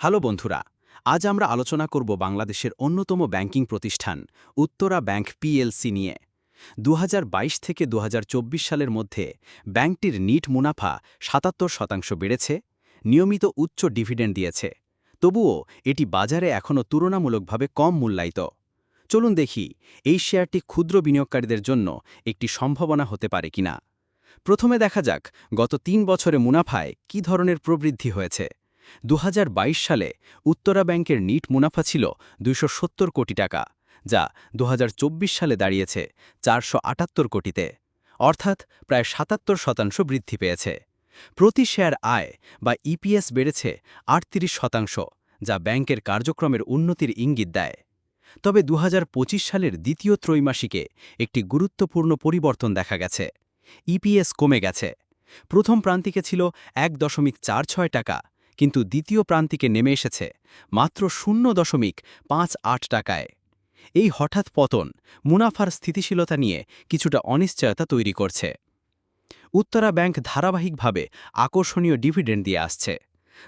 Hello বন্ধুরা, আজ আমরা আলোচনা করব বাংলাদেশের অন্যতম ব্যাংকিং প্রতিষ্ঠান, উত্তরা ব্যাংক পিএলসি নিয়ে। দু হাজার বাইশ থেকে দুহাজার চব্বিশ সালের মধ্যে ব্যাংকটির নিট মুনাফা সাতাত্তর শতাংশ বেড়েছে, নিয়মিত উচ্চ ডিভিডেন্ড দিয়েছে। তবুও এটি বাজারে এখনও তুলনামূলকভাবে কম মূল্যায়িত। চলুন দেখি, এই শেয়ারটি ক্ষুদ্র বিনিয়োগকারীদের জন্য একটি সম্ভাবনা হতে পারে কিনা। প্রথমে দেখা যাক, গত তিন বছরে মুনাফায় কী ধরনের প্রবৃদ্ধি হয়েছে। দু হাজার বাইশ সালে উত্তরা ব্যাংকের নিট মুনাফা ছিল দুইশ সত্তর কোটি টাকা, যা দুহাজার চব্বিশ সালে দাঁড়িয়েছে চারশো আটাত্তর কোটিতে, অর্থাৎ প্রায় সাতাত্তর শতাংশ বৃদ্ধি পেয়েছে। প্রতি শেয়ার আয় বা ইপিএস বেড়েছে আটত্রিশ শতাংশ, যা ব্যাংকের কার্যক্রমের উন্নতির ইঙ্গিত দেয়। তবে দুহাজার পঁচিশ সালের দ্বিতীয় ত্রৈমাসিকে একটি গুরুত্বপূর্ণ পরিবর্তন দেখা গেছে। ইপিএস কমে গেছে। প্রথম প্রান্তিকে ছিল এক দশমিক চার ছয় টাকা কিন্তু দ্বিতীয় প্রান্তিকে নেমে এসেছে মাত্র শূন্য দশমিক পাঁচ আট টাকায়। এই হঠাৎ পতন মুনাফার স্থিতিশীলতা নিয়ে কিছুটা অনিশ্চয়তা তৈরি করছে। উত্তরা ব্যাংক ধারাবাহিকভাবে আকর্ষণীয় ডিভিডেন্ড দিয়ে আসছে।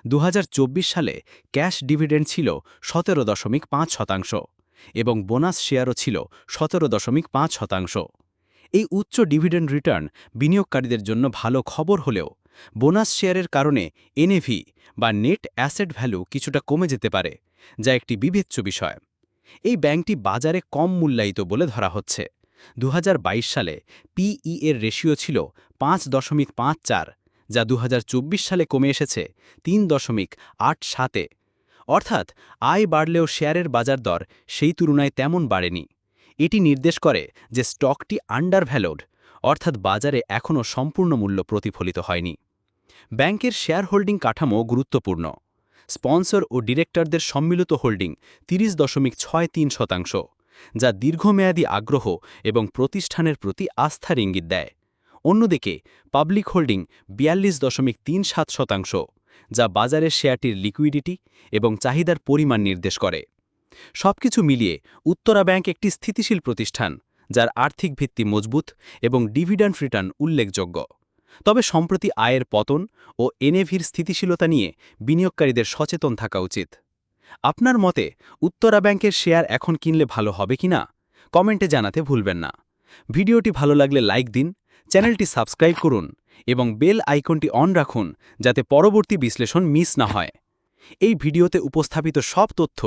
দু হাজার চব্বিশ সালে ক্যাশ ডিভিডেন্ড ছিল সতেরো দশমিক পাঁচ শতাংশ এবং বোনাস শেয়ারও ছিল সতেরো দশমিক পাঁচ শতাংশ। এই উচ্চ ডিভিডেন্ড রিটার্ন বিনিয়োগকারীদের জন্য ভালো খবর হলেও বোনাস শেয়ারের কারণে এনএভি বা নেট অ্যাসেট ভ্যালু কিছুটা কমে যেতে পারে, যা একটি বিবেচ্য বিষয়। এই ব্যাংকটি বাজারে কম মূল্যায়িত বলে ধরা হচ্ছে। দু হাজার বাইশ সালে পিই এর রেশিও ছিল পাঁচ দশমিক পাঁচ চার, যা দু হাজার চব্বিশ সালে কমে এসেছে তিন দশমিক আট সাতে। অর্থাৎ আয় বাড়লেও শেয়ারের বাজার দর সেই তুলনায় তেমন বাড়েনি। এটি নির্দেশ করে যে স্টকটি আন্ডার ভ্যালোড অর্থাৎ বাজারে এখনও সম্পূর্ণ মূল্য প্রতিফলিত হয়নি। ব্যাংকের শেয়ার হোল্ডিং কাঠামো গুরুত্বপূর্ণ। স্পন্সর ও ডিরেক্টরদের সম্মিলিত হোল্ডিং তিরিশ দশমিক ছয় তিন শতাংশ, যা দীর্ঘমেয়াদী আগ্রহ এবং প্রতিষ্ঠানের প্রতি আস্থার ইঙ্গিত দেয়। অন্যদিকে, পাবলিক হোল্ডিং বিয়াল্লিশ দশমিক তিন সাত শতাংশ, যা বাজারের শেয়ারটির লিকুইডিটি এবং চাহিদার পরিমাণ নির্দেশ করে। সবকিছু মিলিয়ে উত্তরা ব্যাংক একটি স্থিতিশীল প্রতিষ্ঠান যার আর্থিক ভিত্তি মজবুত এবং ডিভিডেন্ড রিটার্ন উল্লেখযোগ্য। তবে সম্প্রতি আয়ের পতন ও এনএভির স্থিতিশীলতা নিয়ে বিনিয়োগকারীদের সচেতন থাকা উচিত। আপনার মতে উত্তরা ব্যাংকের শেয়ার এখন কিনলে ভালো হবে কিনা? কমেন্টে জানাতে ভুলবেন না। ভিডিওটি ভালো লাগলে লাইক দিন, চ্যানেলটি সাবস্ক্রাইব করুন এবং বেল আইকনটি অন রাখুন যাতে পরবর্তী বিশ্লেষণ মিস না হয়। এই ভিডিওতে উপস্থাপিত সব তথ্য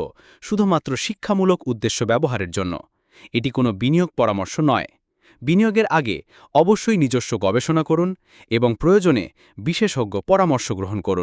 শুধুমাত্র শিক্ষামূলক উদ্দেশ্য ব্যবহারের জন্য। এটি কোনো বিনিয়োগ পরামর্শ নয়। বিনিয়োগের আগে অবশ্যই নিজস্ব গবেষণা করুন এবং প্রয়োজনে বিশেষজ্ঞ পরামর্শ গ্রহণ করুন।